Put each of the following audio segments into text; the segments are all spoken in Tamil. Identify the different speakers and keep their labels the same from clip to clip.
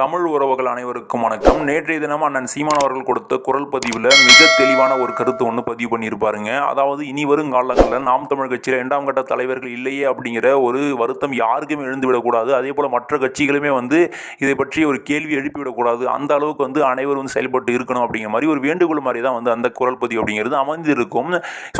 Speaker 1: தமிழ் உறவுகள் அனைவருக்கும் வணக்கம். நேற்றைய தினம் அண்ணன் சீமான் அவர்கள் கொடுத்த குரல் பதிவில் மிக தெளிவான ஒரு கருத்து ஒன்று பதிவு பண்ணியிருப்பாருங்க. அதாவது இனி வரும் காலங்களில் நாம் தமிழ் கட்சியில் இரண்டாம் கட்ட தலைவர்கள் இல்லையே அப்படிங்கிற ஒரு வருத்தம் யாருக்குமே எழுந்து விடக்கூடாது. அதே போல் மற்ற கட்சிகளுமே வந்து இதை பற்றி ஒரு கேள்வி எழுப்பிவிடக்கூடாது அந்த அளவுக்கு வந்து அனைவரும் வந்து செயல்பட்டு இருக்கணும் அப்படிங்கிற மாதிரி ஒரு வேண்டுகோள் மாதிரி தான் வந்து அந்த குரல் பதிவு அப்படிங்கிறது அமைந்திருக்கும்.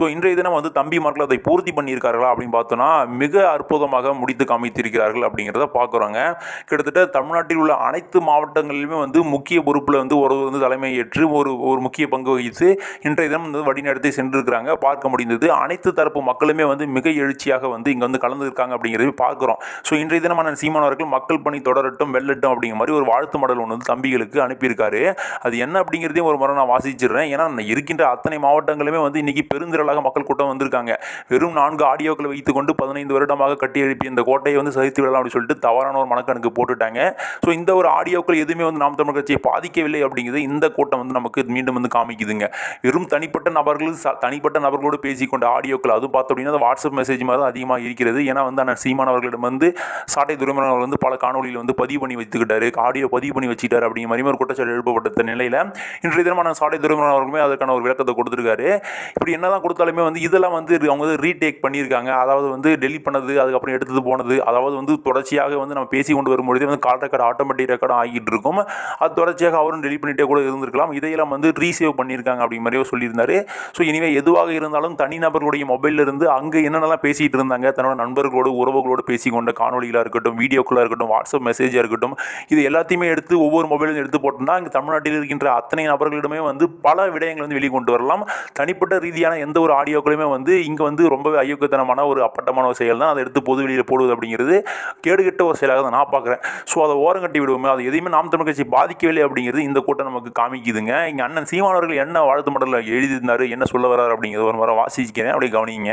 Speaker 1: ஸோ இன்றைய தினம் வந்து தம்பிமார்கள் அதை பூர்த்தி பண்ணியிருக்கார்களா அப்படின்னு பார்த்தோன்னா மிக அற்புதமாக முடித்து காமித்திருக்கிறார்கள் அப்படிங்கிறத பார்க்குறோங்க. கிட்டத்தட்ட தமிழ்நாட்டில் உள்ள அனைத்து அனைத்து மாவட்டங்களிலுமே வந்து முக்கிய பொறுப்பில் வந்து ஒரு வந்து தலைமை ஏற்று ஒரு ஒரு முக்கிய பங்கு வகித்து இன்றைய தினம் வந்து வழிநடத்தி சென்றிருக்கிறாங்க. பார்க்க முடிந்தது. அனைத்து தரப்பு மக்களுமே வந்து மிக எழுச்சியாக வந்து இங்கே வந்து கலந்துருக்காங்க அப்படிங்கிறது பார்க்குறோம். ஸோ இன்றைய தினமான அண்ணன் அவர்கள் மக்கள் பணி தொடரட்டும் வெல்லட்டும் அப்படிங்கிற மாதிரி ஒரு வாழ்த்து மடல் ஒன்று வந்து தம்பிகளுக்கு அனுப்பியிருக்காரு. அது என்ன அப்படிங்கிறதையும் ஒரு முறை நான் வாசிச்சிடுறேன். ஏன்னா இருக்கின்ற அத்தனை மாவட்டங்களுமே வந்து இன்றைக்கி பெருந்திரளாக மக்கள் கூட்டம் வந்திருக்காங்க. வெறும் நான்கு ஆடியோக்களை வைத்துக்கொண்டு பதினைந்து வருடமாக கட்டி எழுப்பி இந்த கோட்டையை வந்து சதித்து விடலாம் அப்படின்னு சொல்லிட்டு தவறான ஒரு மனக்கணக்கு போட்டுட்டாங்க. ஸோ இந்த ஒரு ஆடியோக்கள் எதுவுமே வந்து நாம் தமிழ் கட்சியை பாதிக்கவில்லை அப்படிங்கிறது இந்த கூட்டம் வந்து நமக்கு மீண்டும் வந்து காமிக்குதுங்க. வெறும் தனிப்பட்ட நபர்கள் தனிப்பட்ட நபர்களோடு பேசிக்கொண்ட ஆடியோக்கள் அதுவும் பார்த்தோம் அப்படின்னா அது வாட்ஸ்அப் மெசேஜ் மாதிரி தான் அதிகமாக இருக்கிறது. ஏன்னா வந்து அண்ணன் சீமான் அவர்களிடம் வந்து சாட்டை துரைமுருகன் அவர்கள் வந்து பல காணொலியில் வந்து பதிவு பண்ணி வச்சுக்கிட்டாரு. ஆடியோ பதிவு பண்ணி வச்சுக்கிட்டாரு அப்படிங்கிற மாதிரி ஒரு குற்றச்சாட்டு எழுப்பப்பட்ட நிலையில் இன்றைய தினமான சாட்டை துரைமுருகன் அவர்களுமே அதற்கான ஒரு விளக்கத்தை கொடுத்துருக்காரு. இப்படி என்னதான் கொடுத்தாலுமே வந்து இதெல்லாம் வந்து அவங்க வந்து ரீடேக் பண்ணியிருக்காங்க. அதாவது வந்து டெலிட் பண்ணது அதுக்கப்புறம் எடுத்தது போனது அதாவது வந்து தொடர்ச்சியாக வந்து நம்ம பேசி கொண்டு வரும்பொழுது வந்து கால் ரெக்கார்டு ஆட்டோமேட்டிக் ரெக்கார்டும் ஆகிட்டு இருக்கும் அது தொடர்ச்சியாக அவரும் டெலிட் பண்ணிட்டே கூட இருந்திருக்கலாம். இதையெல்லாம் வந்து ரீசேவ் பண்ணியிருக்காங்க அப்படி மாதிரியோ சொல்லியிருந்தாரு. ஸோ இனிமே எதுவாக இருந்தாலும் தனிநபர்களுடைய மொபைலில் இருந்து அங்கே என்னென்னலாம் பேசிகிட்டு இருந்தாங்க தன்னோட நண்பர்களோடு உறவுகளோடு பேசிக்கொண்ட காணொலிகளாக இருக்கட்டும் வீடியோக்களாக இருக்கட்டும் வாட்ஸ்அப் மெசேஜாக இருக்கட்டும் இது எல்லாத்தையுமே எடுத்து ஒவ்வொரு மொபைலும் எடுத்து போட்டோம்னா இங்கே தமிழ்நாட்டில் இருக்கின்ற அத்தனை நபர்களிடமே வந்து பல விடயங்கள் வந்து வெளிக்கொண்டு வரலாம். தனிப்பட்ட ரீதியான எந்த ஒரு ஆடியோக்களுமே வந்து இங்கே வந்து ரொம்பவே ஐயோக்கத்தனமான ஒரு அப்பட்டமான ஒரு செயல் தான் அதை எடுத்து பொது வெளியில் போடுவது அப்படிங்கிறது கேடுகெட்ட ஒரு செயலாக தான் நான் பார்க்குறேன். ஸோ அதை ஓரங்கட்டி விடுவோமே. அது எதையுமே நாம் தமிழ் கட்சி பாதிக்கவில்லை அப்படிங்கிறது இந்த கூட்டம் நமக்கு காமிக்குதுங்க. இங்கே அண்ணன் சீமானவர்கள் என்ன வாழ்த்து மடலில் எழுதியிருந்தார் என்ன சொல்ல வர்றாரு அப்படிங்கிறது ஒரு முறை வாசிக்கிறேன். அப்படி கவனிங்க.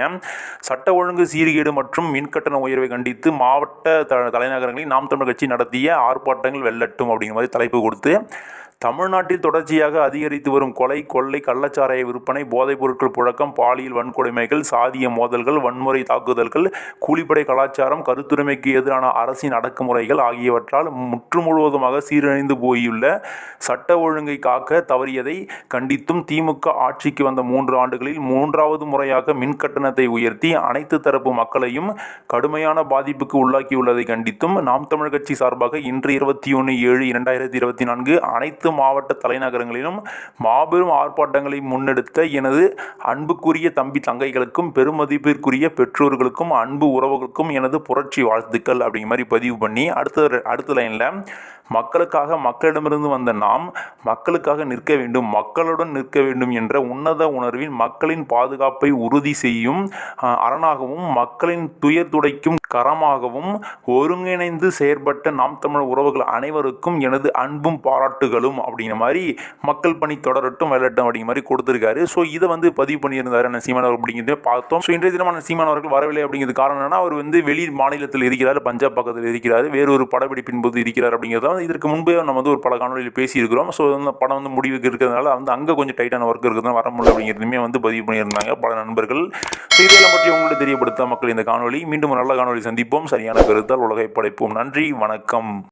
Speaker 1: சட்ட ஒழுங்கு சீர்கேடு மற்றும் மின்கட்டண உயர்வை கண்டித்து மாவட்ட த தலைநகரங்களில் நாம் தமிழ் கட்சி நடத்திய ஆர்ப்பாட்டங்கள் வெல்லட்டும் அப்படிங்கிற மாதிரி தலைப்பு கொடுத்து தமிழ்நாட்டில் தொடர்ச்சியாக அதிகரித்து வரும் கொலை கொள்ளை கள்ளச்சாராய விற்பனை போதைப் பொருட்கள் புழக்கம் பாலியல் வன்கொடுமைகள் சாதிய மோதல்கள் வன்முறை தாக்குதல்கள் கூலிப்படை கலாச்சாரம் கருத்துரிமைக்கு எதிரான அரசின் அடக்குமுறைகள் ஆகியவற்றால் முற்று முழுவதுமாக சீரழிந்து போயுள்ள சட்ட ஒழுங்கை காக்க தவறியதை கண்டித்தும் திமுக ஆட்சிக்கு வந்த மூன்று ஆண்டுகளில் மூன்றாவது முறையாக மின் கட்டணத்தை உயர்த்தி அனைத்து தரப்பு மக்களையும் கடுமையான பாதிப்புக்கு உள்ளாக்கியுள்ளதை கண்டித்தும் நாம் தமிழ் கட்சி சார்பாக இன்று இருபத்தி ஒன்று ஏழு இரண்டாயிரத்தி இருபத்தி நான்கு அனைத்து மாவட்ட தலைநகரங்களிலும் மாபெரும் ஆர்ப்பாட்டங்களை முன்னெடுத்த எனது அன்புக்குரிய தம்பி தங்கைகளுக்கும் பெருமதிப்பிற்குரிய பெற்றோர்களுக்கும் அன்பு உறவுகளுக்கும் எனது புரட்சி வாழ்த்துக்கள் அப்படிங்கிற மாதிரி பதிவு பண்ணி அடுத்த அடுத்த லைனில் மக்களுக்காக மக்களிடமிருந்து வந்த நாம் மக்களுக்காக நிற்க வேண்டும் மக்களுடன் நிற்க வேண்டும் என்ற உன்னத உணர்வின் மக்களின் பாதுகாப்பை உறுதி செய்யும் அரணாகவும் மக்களின் துயர் துடைக்கும் கரமாகவும் ஒருங்கிணைந்து செயற்பட்ட நாம் தமிழ் உறவுகள் அனைவருக்கும் எனது அன்பும் பாராட்டுகளும் அப்படிங்கிற மாதிரி மக்கள் பணி தொடரட்டும் வெல்லட்டும் அப்படிங்கிற மாதிரி கொடுத்துருக்காரு. ஸோ இதை வந்து பதிவு பண்ணியிருந்தார் என்ன சீமான் அவர் அப்படிங்கிறத பார்த்தோம். ஸோ இன்றைய தினமான சீமானவர்கள் சீமான் அவர்கள் வரவில்லை அப்படிங்கிறது காரணம் என்னன்னா அவர் வந்து வெளி மாநிலத்தில் இருக்கிறார் பஞ்சாப் பக்கத்தில் இருக்கிறார் வேறொரு படப்பிடிப்பின் போது இருக்கிறார் அப்படிங்கிறத தான் இதற்கு முன்பே நம்ம வந்து ஒரு பல காணொலியில் பேசியிருக்கிறோம். ஸோ அந்த படம் வந்து முடிவுக்கு இருக்கிறதுனால வந்து அங்கே கொஞ்சம் டைட்டான ஒர்க் இருக்கிறதுனால வர முடியல அப்படிங்கிறதுமே வந்து பதிவு பண்ணியிருந்தாங்க பல நண்பர்கள். ஸோ இதெல்லாம் பற்றி உங்களுக்கு தெரியப்படுத்த மக்கள் இந்த காணொலி மீண்டும் ஒரு நல்ல காணொலி சந்திப்போம். சரியான கருத்தால் உலகை படைப்போம். நன்றி வணக்கம்.